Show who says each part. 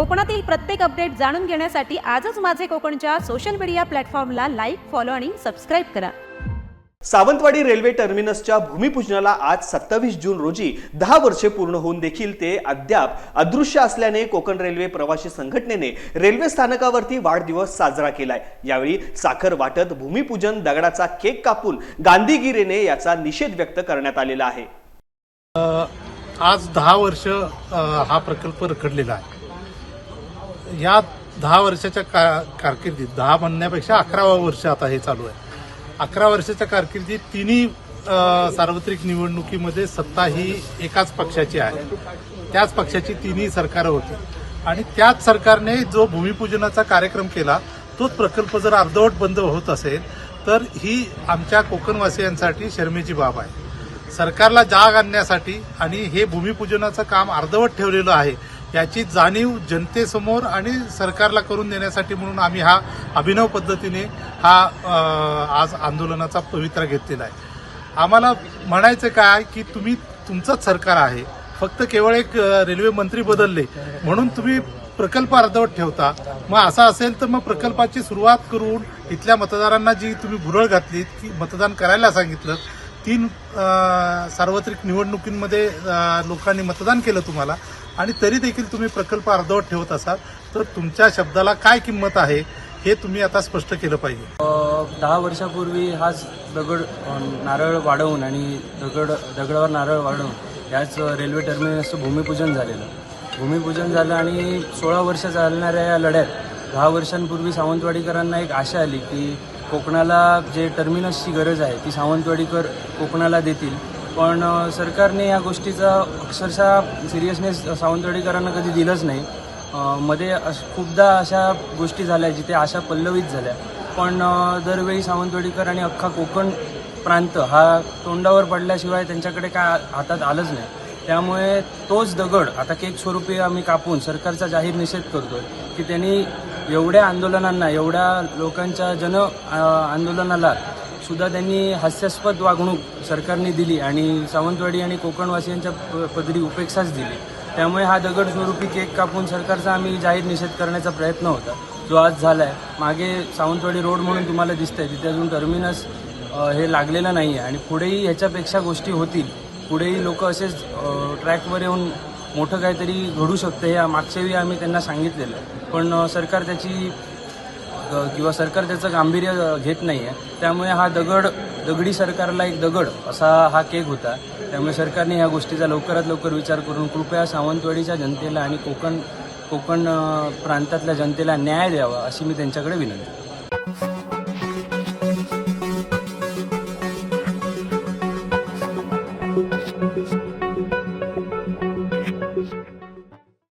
Speaker 1: कोकणातील प्रत्येक अपडेट जाणून घेण्यासाठी आजच माझे कोकणच्या सोशल मीडिया प्लॅटफॉर्मला लाईक फॉलो आणि सबस्क्राईब करा.
Speaker 2: सावंतवाडी रेल्वे टर्मिनसच्या भूमिपूजनाला आज सत्तावीस जून रोजी दहा वर्षे पूर्ण होऊन देखील ते अद्याप अदृश्य असल्याने कोकण रेल्वे प्रवासी संघटनेने रेल्वे स्थानकावरती वाढदिवस साजरा केलाय. यावेळी साखर वाटत भूमिपूजन दगडाचा केक कापून गांधीगिरीने याचा निषेध व्यक्त करण्यात आलेला आहे.
Speaker 3: आज दहा वर्ष हा प्रकल्प रखडलेला आहे. या दहा वर्षाच्या का कारकिर्दीत दहा म्हणण्यापेक्षा अकरावा वर्ष आता हे चालू आहे. अकरा वर्षाच्या कारकिर्दीत तिन्ही सार्वत्रिक निवडणुकीमध्ये सत्ता ही एकाच पक्षाची आहे. त्याच पक्षाची तिन्ही सरकारं होती. आणि त्याच सरकारने जो भूमिपूजनाचा कार्यक्रम केला तोच प्रकल्प जर अर्धवट बंद होत असेल तर ही आमच्या कोकणवासियांसाठी शर्मेची बाब आहे. सरकारला जाग आणण्यासाठी आणि हे भूमिपूजनाचं काम अर्धवट ठेवलेलं आहे याची जाणीव जनतेसमोर आणि सरकारला करून देण्यासाठी म्हणून आम्ही हा अभिनव पद्धतीने हा आज आंदोलनाचा पवित्रा घेतलेला आहे. आम्हाला म्हणायचं काय की तुम्ही तुमचंच सरकार आहे. फक्त केवळ एक रेल्वे मंत्री बदलले. म्हणून तुम्ही प्रकल्प अर्धवट ठेवता. मग असं असेल तर मग प्रकल्पाची सुरुवात करून इथल्या मतदारांना जी तुम्ही भुरळ घातली की मतदान करायला सांगितलं तीन सार्वत्रिक निवडणुकींमध्ये लोकांनी मतदान केलं तुम्हाला. आणि तरी देखील तुम्ही प्रकल्प अर्धवट ठेवत असाल तर तुमच्या शब्दाला काय किंमत आहे हे तुम्ही आता स्पष्ट केलं पाहिजे.
Speaker 4: दहा वर्षापूर्वी हाच दगड नारळ वाढवून आणि दगड दगडावर नारळ वाढवून याच रेल्वे टर्मिनसचं भूमिपूजन झालेलं. भूमिपूजन झालं आणि सोळा वर्ष चालणाऱ्या या लढ्यात दहा वर्षांपूर्वी सावंतवाडीकरांना एक आशा आली की कोकणाला जे टर्मिनसची गरज आहे ती सावंतवाडीकर कोकणाला देतील. पण सरकारने या गोष्टीचा अक्षरशः सिरियसनेस सावंतवाडीकरांना कधी दिलंच नाही. मध्ये अश- खूपदा अशा गोष्टी झाल्या जिथे आशा पल्लवीत झाल्या. पण दरवेळी सावंतवाडीकर आणि अख्खा कोकण प्रांत हा तोंडावर पडल्याशिवाय त्यांच्याकडे काय हातात आलंच नाही. त्यामुळे तोच दगड आता केक स्वरूपी आम्ही कापून सरकारचा जाहीर निषेध करतोय की त्यांनी एवढ्या आंदोलनांना एवढ्या लोकांच्या जन आंदोलनाला सुद्धा त्यांनी हास्यास्पद वागणूक सरकारने दिली आणि सावंतवाडी आणि कोकणवासियांच्या प- पदरी उपेक्षाच दिली. त्यामुळे हा दगड स्वरूपी केक कापून सरकारचा आम्ही जाहीर निषेध करण्याचा प्रयत्न होता. जो आज झाला आहे मागे सावंतवाडी रोड म्हणून तुम्हाला दिसतंय. तिथे अजून टर्मिनस हे लागलेलं नाही आहे आणि पुढेही ह्याच्यापेक्षा गोष्टी होतील. पुढेही लोक असेच ट्रॅकवर येऊन मोठं काहीतरी घडू शकतं हे मागच्या वेळी आम्ही त्यांना सांगितलेलं. आहे पण सरकार त्याची किंवा सरकार त्याचं गांभीर्य घेत नाही आहे त्यामुळे हा दगड दगडी सरकारला एक दगड असा हा केक होता. त्यामुळे सरकारने ह्या गोष्टीचा लवकरात लवकर विचार करून कृपया सावंतवाडीच्या जनतेला आणि कोकण कोकण प्रांतातल्या जनतेला न्याय द्यावा अशी मी त्यांच्याकडे विनंती